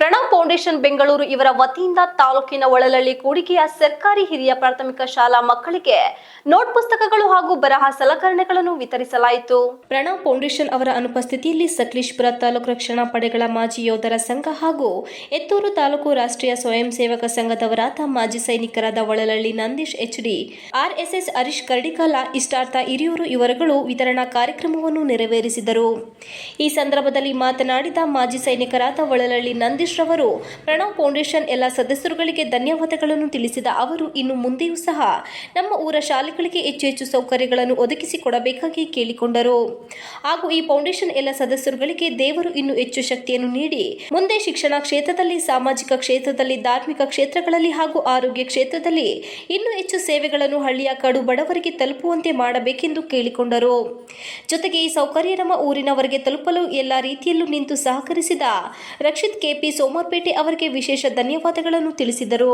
Pranav foundation Bengaluru ಇವರ ವತಿಯಿಂದ ತಾಲೂಕಿನ ಒಳಲಳ್ಳಿ ಕೂಡಿಕೆಯ ಸರ್ಕಾರಿ ಹಿರಿಯ ಪ್ರಾಥಮಿಕ ಶಾಲಾ ಮಕ್ಕಳಿಗೆ ನೋಟ್ ಪುಸ್ತಕಗಳು ಹಾಗೂ ಬರಹ ಸಲಕರಣೆಗಳನ್ನು ವಿತರಿಸಲಾಯಿತು. ಪ್ರಣವ್ ಫೌಂಡೇಶನ್ ಅವರ ಅನುಪಸ್ಥಿತಿಯಲ್ಲಿ ಸಕಲೇಶ್ಪುರ ತಾಲೂಕು ರಕ್ಷಣಾ ಪಡೆಗಳ ಮಾಜಿ ಯೋಧರ ಸಂಘ ಹಾಗೂ ಎತ್ತೂರು ತಾಲೂಕು ರಾಷ್ಟ್ರೀಯ ಸ್ವಯಂ ಸೇವಕ ಸಂಘದವರಾದ ಮಾಜಿ ಸೈನಿಕರಾದ ಒಳಲಳ್ಳಿ ನಂದೀಶ್ ಎಚ್ಡಿ, ಆರ್ಎಸ್ಎಸ್ ಹರೀಶ್ ಕರ್ಡಿಕಾಲ, ಇಷ್ಟಾರ್ಥ ಹಿರಿಯೂರು ಇವರುಗಳು ವಿತರಣಾ ಕಾರ್ಯಕ್ರಮವನ್ನು ನೆರವೇರಿಸಿದರು. ಈ ಸಂದರ್ಭದಲ್ಲಿ ಮಾತನಾಡಿದ ಮಾಜಿ ಸೈನಿಕರಾದ ಒಳಲಳ್ಳಿ ನಂದೀಶ್ ರವರು ಪ್ರಣವ್ ಫೌಂಡೇಶನ್ ಎಲ್ಲ ಸದಸ್ಯರುಗಳಿಗೆ ಧನ್ಯವಾದಗಳನ್ನು ತಿಳಿಸಿದ ಅವರು, ಇನ್ನು ಮುಂದೆಯೂ ಸಹ ನಮ್ಮ ಊರ ಶಾಲೆಗಳಿಗೆ ಹೆಚ್ಚು ಹೆಚ್ಚು ಸೌಕರ್ಯಗಳನ್ನು ಒದಗಿಸಿಕೊಡಬೇಕಾಗಿ ಕೇಳಿಕೊಂಡರು. ಹಾಗೂ ಈ ಫೌಂಡೇಶನ್ ಎಲ್ಲ ಸದಸ್ಯರುಗಳಿಗೆ ದೇವರು ಇನ್ನು ಹೆಚ್ಚು ಶಕ್ತಿಯನ್ನು ನೀಡಿ, ಮುಂದೆ ಶಿಕ್ಷಣ ಕ್ಷೇತ್ರದಲ್ಲಿ, ಸಾಮಾಜಿಕ ಕ್ಷೇತ್ರದಲ್ಲಿ, ಧಾರ್ಮಿಕ ಕ್ಷೇತ್ರಗಳಲ್ಲಿ ಹಾಗೂ ಆರೋಗ್ಯ ಕ್ಷೇತ್ರದಲ್ಲಿ ಇನ್ನೂ ಹೆಚ್ಚು ಸೇವೆಗಳನ್ನು ಹಳ್ಳಿಯ ಕಡು ಬಡವರಿಗೆ ತಲುಪುವಂತೆ ಮಾಡಬೇಕೆಂದು ಕೇಳಿಕೊಂಡರು. ಜೊತೆಗೆ ಈ ಸೌಕರ್ಯ ನಮ್ಮ ಊರಿನವರಿಗೆ ತಲುಪಲು ಎಲ್ಲ ರೀತಿಯಲ್ಲೂ ನಿಂತು ಸಹಕರಿಸಿದ ರಕ್ಷಿತ್ ಕೆಪಿ ಸೋಮರ್ಪೇಟೆ ಅವರಿಗೆ ವಿಶೇಷ ಧನ್ಯವಾದಗಳನ್ನು ತಿಳಿಸಿದರು.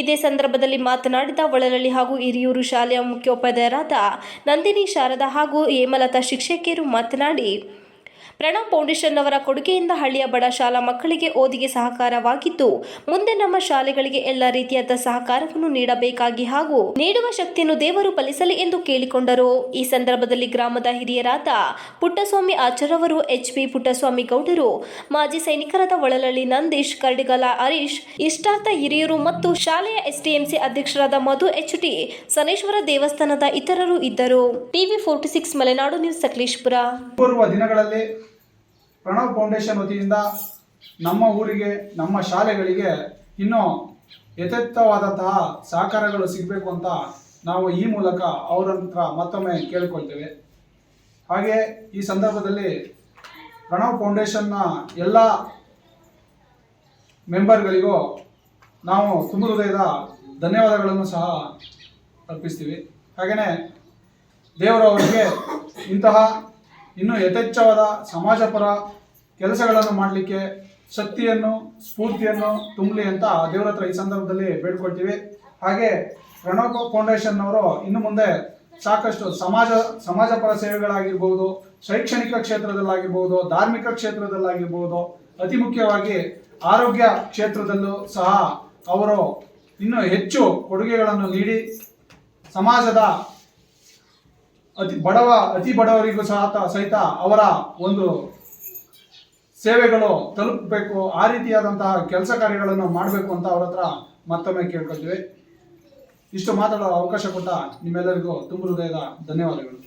ಇದೇ ಸಂದರ್ಭದಲ್ಲಿ ಮಾತನಾಡಿದ ಒಳಲಳ್ಳಿ ಹಾಗೂ ಹಿರಿಯೂರು ಶಾಲೆಯ ಮುಖ್ಯೋಪಾಧ್ಯಾಯರಾದ ನಂದಿನಿ ಶಾರದಾ ಹಾಗೂ ಹೇಮಲತಾ ಶಿಕ್ಷಕಿಯರು ಮಾತನಾಡಿ ಪ್ರಣವ್ ಫೌಂಡೇಶನ್ ಅವರ ಕೊಡುಗೆಯಿಂದ ಹಳ್ಳಿಯ ಬಡ ಶಾಲಾ ಮಕ್ಕಳಿಗೆ ಓದಿಗೆ ಸಹಕಾರವಾಗಿದ್ದು, ಮುಂದೆ ನಮ್ಮ ಶಾಲೆಗಳಿಗೆ ಎಲ್ಲ ರೀತಿಯಾದ ಸಹಕಾರವನ್ನು ನೀಡಬೇಕಾಗಿ ಹಾಗೂ ನೀಡುವ ಶಕ್ತಿಯನ್ನು ದೇವರು ಫಲಿಸಲಿ ಎಂದು ಕೇಳಿಕೊಂಡರು. ಈ ಸಂದರ್ಭದಲ್ಲಿ ಗ್ರಾಮದ ಹಿರಿಯರಾದ ಪುಟ್ಟಸ್ವಾಮಿ ಆಚಾರ್ಯವರು ಎಚ್ ಪಿ ಪುಟ್ಟಸ್ವಾಮಿ ಗೌಡರು, ಮಾಜಿ ಸೈನಿಕರಾದ ಒಳಲಳ್ಳಿ ನಂದೀಶ್, ಕರ್ಡಿಗಲ ಹರೀಶ್ ಇಷ್ಟಾರ್ಥ ಹಿರಿಯರು ಮತ್ತು ಶಾಲೆಯ ಎಸ್ಡಿಎಂಸಿ ಅಧ್ಯಕ್ಷರಾದ ಮಧು ಎಚ್ ಟಿ ಸನೇಶ್ವರ ದೇವಸ್ಥಾನದ ಇತರರು ಇದ್ದರು. TV forty six Malenadu news Sakleshpur. ದಿನಗಳಲ್ಲಿ ಪ್ರಣವ್ ಫೌಂಡೇಶನ್ ವತಿಯಿಂದ ನಮ್ಮ ಊರಿಗೆ, ನಮ್ಮ ಶಾಲೆಗಳಿಗೆ ಇನ್ನೂ ಯಥೇಚ್ಛವಾದಂತಹ ಸಹಕಾರಗಳು ಸಿಗಬೇಕು ಅಂತ ನಾವು ಈ ಮೂಲಕ ಅವರ ಹತ್ರ ಮತ್ತೊಮ್ಮೆ ಕೇಳಿಕೊಳ್ತೇವೆ. ಹಾಗೆ ಈ ಸಂದರ್ಭದಲ್ಲಿ ಪ್ರಣವ್ ಫೌಂಡೇಶನ್ನ ಎಲ್ಲ ಮೆಂಬರ್ಗಳಿಗೂ ನಾವು ತುಂಬ ಹೃದಯದ ಧನ್ಯವಾದಗಳನ್ನು ಸಹ ಅರ್ಪಿಸ್ತೀವಿ. ಹಾಗೆಯೇ ದೇವರವರಿಗೆ ಇಂತಹ ಇನ್ನೂ ಯಥೇಚ್ಛವಾದ ಸಮಾಜಪರ ಕೆಲಸಗಳನ್ನು ಮಾಡಲಿಕ್ಕೆ ಶಕ್ತಿಯನ್ನು, ಸ್ಫೂರ್ತಿಯನ್ನು ತುಂಬಲಿ ಅಂತ ದೇವರ ಹತ್ರ ಈ ಸಂದರ್ಭದಲ್ಲಿ ಬೇಡ್ಕೊಳ್ತೀವಿ. ಹಾಗೆ ರಣೋಕೋ ಫೌಂಡೇಶನ್ ಅವರು ಇನ್ನು ಮುಂದೆ ಸಾಕಷ್ಟು ಸಮಾಜ, ಸಮಾಜಪರ ಸೇವೆಗಳಾಗಿರ್ಬೋದು, ಶೈಕ್ಷಣಿಕ ಕ್ಷೇತ್ರದಲ್ಲಾಗಿರ್ಬೋದು, ಧಾರ್ಮಿಕ ಕ್ಷೇತ್ರದಲ್ಲಾಗಿರ್ಬೋದು, ಅತಿ ಮುಖ್ಯವಾಗಿ ಆರೋಗ್ಯ ಕ್ಷೇತ್ರದಲ್ಲೂ ಸಹ ಅವರು ಇನ್ನೂ ಹೆಚ್ಚು ಕೊಡುಗೆಗಳನ್ನು ನೀಡಿ ಸಮಾಜದ ಅತಿ ಬಡವ, ಅತಿ ಬಡವರಿಗೂ ಸಹ ಸಹಿತ ಅವರ ಒಂದು ಸೇವೆಗಳು ತಲುಪಬೇಕು, ಆ ರೀತಿಯಾದಂತಹ ಕೆಲಸ ಕಾರ್ಯಗಳನ್ನು ಮಾಡಬೇಕು ಅಂತ ಅವ್ರ ಹತ್ರ ಮತ್ತೊಮ್ಮೆ ಕೇಳ್ಕೊಳ್ತೀವಿ. ಇಷ್ಟು ಮಾತಾಡೋ ಅವಕಾಶ ಕೊಟ್ಟ ನಿಮ್ಮೆಲ್ಲರಿಗೂ ತುಂಬ ಹೃದಯದ ಧನ್ಯವಾದಗಳು.